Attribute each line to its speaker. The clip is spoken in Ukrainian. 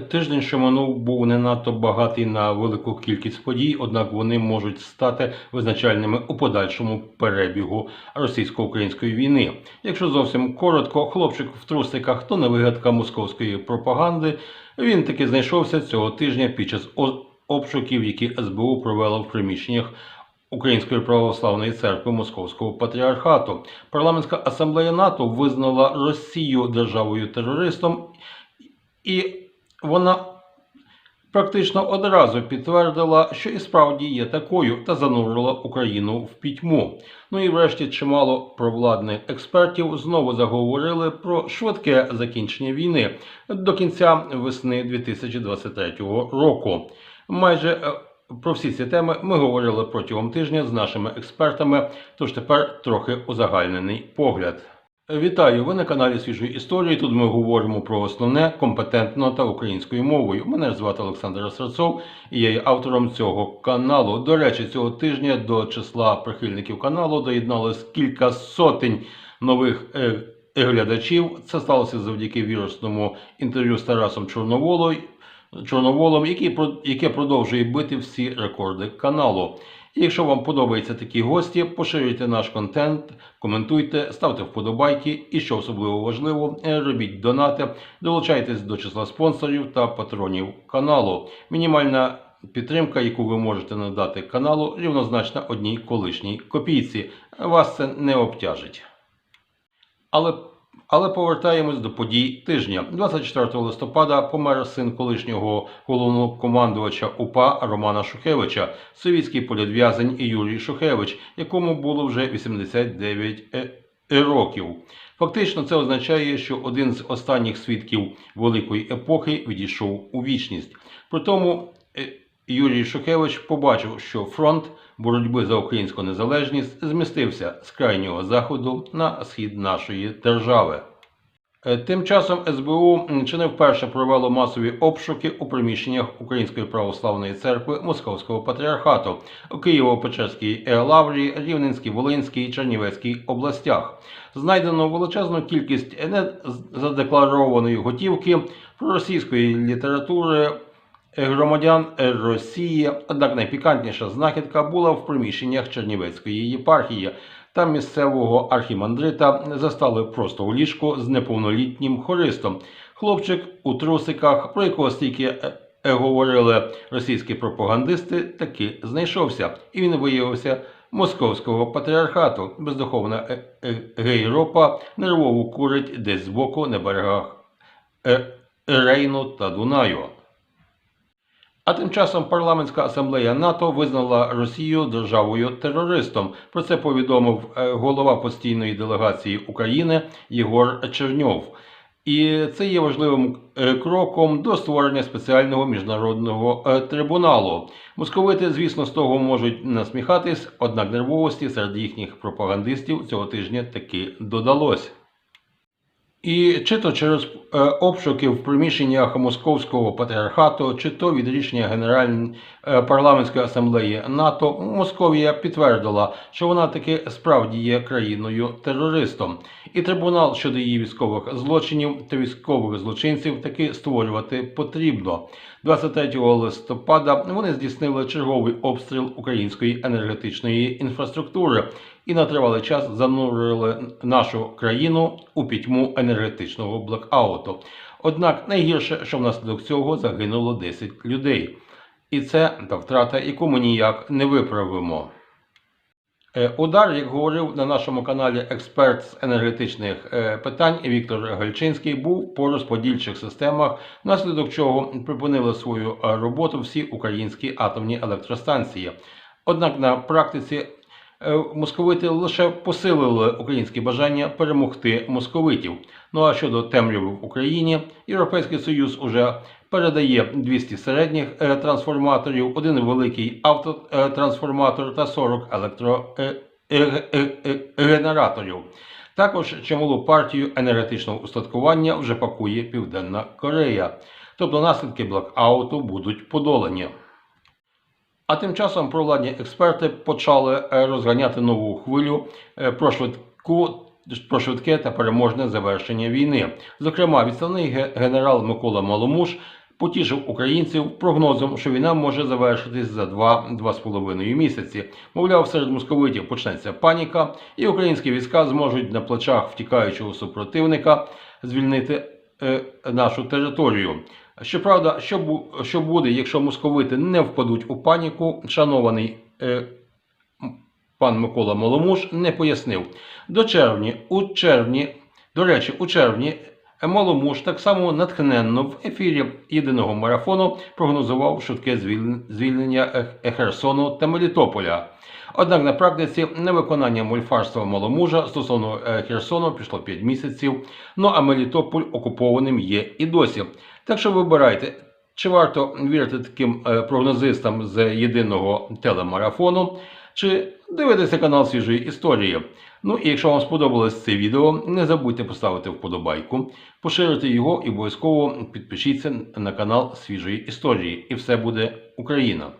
Speaker 1: Тиждень, що минув, був не надто багатий на велику кількість подій, однак вони можуть стати визначальними у подальшому перебігу російсько-української війни. Якщо зовсім коротко, хлопчик в трусиках то не вигадка московської пропаганди. Він таки знайшовся цього тижня під час обшуків, які СБУ провела в приміщеннях Української православної церкви Московського патріархату. Парламентська асамблея НАТО визнала Росію державою терористом, і вона практично одразу підтвердила, що і справді є такою, та занурила Україну в пітьму. Ну і врешті чимало провладних експертів знову заговорили про швидке закінчення війни до кінця весни 2023 року. Майже е, про всі ці теми ми говорили протягом тижня з нашими експертами. Тож тепер трохи узагальнений погляд. Вітаю! Ви на каналі Свіжої історії. Тут ми говоримо про основне компетентно та українською мовою. Мене звати Олександр Серцов, і я є автором цього каналу. До речі, цього тижня до числа прихильників каналу доєдналось кілька сотень нових е, глядачів. Це сталося завдяки вірусному інтерв'ю з Тарасом Чорноволою. Чорноволом, яке продовжує бити всі рекорди каналу. І якщо вам подобаються такі гості, поширюйте наш контент, коментуйте, ставте вподобайки і, що особливо важливо, робіть донати, долучайтесь до числа спонсорів та патронів каналу. Мінімальна підтримка, яку ви можете надати каналу, рівнозначна одній колишній копійці. Вас це не обтяжить. Але але повертаємось до подій тижня. 24 листопада помер син колишнього головнокомандувача УПА Романа Шухевича, совітський політв'язень Юрій Шухевич, якому було вже 89 е- е- років. Фактично, це означає, що один з останніх свідків великої епохи відійшов у вічність. При тому е, Юрій Шухевич побачив, що фронт боротьби за українську незалежність змістився з крайнього заходу на схід нашої держави. Е, Тим часом СБУ чи не вперше провело масові обшуки у приміщеннях Української православної церкви Московського патріархату у Києво-Печерській лаврі, Рівненській, Волинській, Чернівецькій областях. Знайдено величезну кількість незадекларованої готівки проросійської літератури громадян е, Росії. Однак найпікантніша знахідка була в приміщеннях Чернівецької єпархії. Там місцевого архімандрита застали просто у ліжку з неповнолітнім хористом. Хлопчик у трусиках, про якого стільки е, е, говорили російські пропагандисти, таки знайшовся, і він виявився московського патріархату. Бездуховна е, е, гейропа нервово курить десь збоку на берегах е, Рейну та Дунаю. А тим часом парламентська асамблея НАТО визнала Росію державою терористом. Про це повідомив е, голова постійної делегації України Єгор Черньов. І це є важливим е, кроком до створення спеціального міжнародного е, трибуналу. Московити, звісно, з того можуть насміхатись, однак нервовості серед їхніх пропагандистів цього тижня таки додалось. І чи то через е, обшуки в приміщеннях Московського патріархату, чи то від рішення Генеральної е, парламентської асамблеї НАТО, Московія підтвердила, що вона таки справді є країною терористом, і трибунал щодо її військових злочинів та військових злочинців таки створювати потрібно. 23 листопада вони здійснили черговий обстріл української енергетичної інфраструктури і на тривалий час занурили нашу країну у пітьму енергетичного блекауту. Однак найгірше, що внаслідок цього загинуло 10 людей. І це та втрата, яку ми ніяк не виправимо. Е, Удар, як говорив на нашому каналі експерт з енергетичних е, питань Віктор Гальчинський, був по розподільчих системах, внаслідок чого припинили свою е, роботу всі українські атомні електростанції. Однак на практиці московити лише посилили українське бажання перемогти московитів. Ну а щодо темряви в Україні, Європейський Союз уже передає 200 середніх е, трансформаторів, один великий автотрансформатор та 40 електрогенераторів. Також чималу партію енергетичного устаткування вже пакує Південна Корея. Тобто наслідки блокауту будуть подолані. А тим часом провладні експерти почали е, розганяти нову хвилю е, про швидку. Про швидке та переможне завершення війни. Зокрема, відставний генерал Микола Маломуш потішив українців прогнозом, що війна може завершитись за 2-2,5 місяці. Мовляв, серед московитів почнеться паніка, і українські війська зможуть на плечах втікаючого супротивника звільнити е, нашу територію. Щоправда, що, що буде, якщо московити не впадуть у паніку, шанований е, пан Микола Маломуш не пояснив. До червні, у червні, до речі, у червні Маломуш так само натхненно в ефірі єдиного марафону прогнозував швидке звільнення Херсону та Мелітополя. Однак на практиці невиконання мольфарства Маломужа стосовно е, Херсону пішло 5 місяців, ну а Мелітополь окупованим є і досі. Так що вибирайте, чи варто вірити таким е, прогнозистам з єдиного телемарафону, чи дивитися канал свіжої історії. Ну і якщо вам сподобалось це відео, не забудьте поставити вподобайку, поширити його і обов'язково підпишіться на канал свіжої історії. І все буде Україна!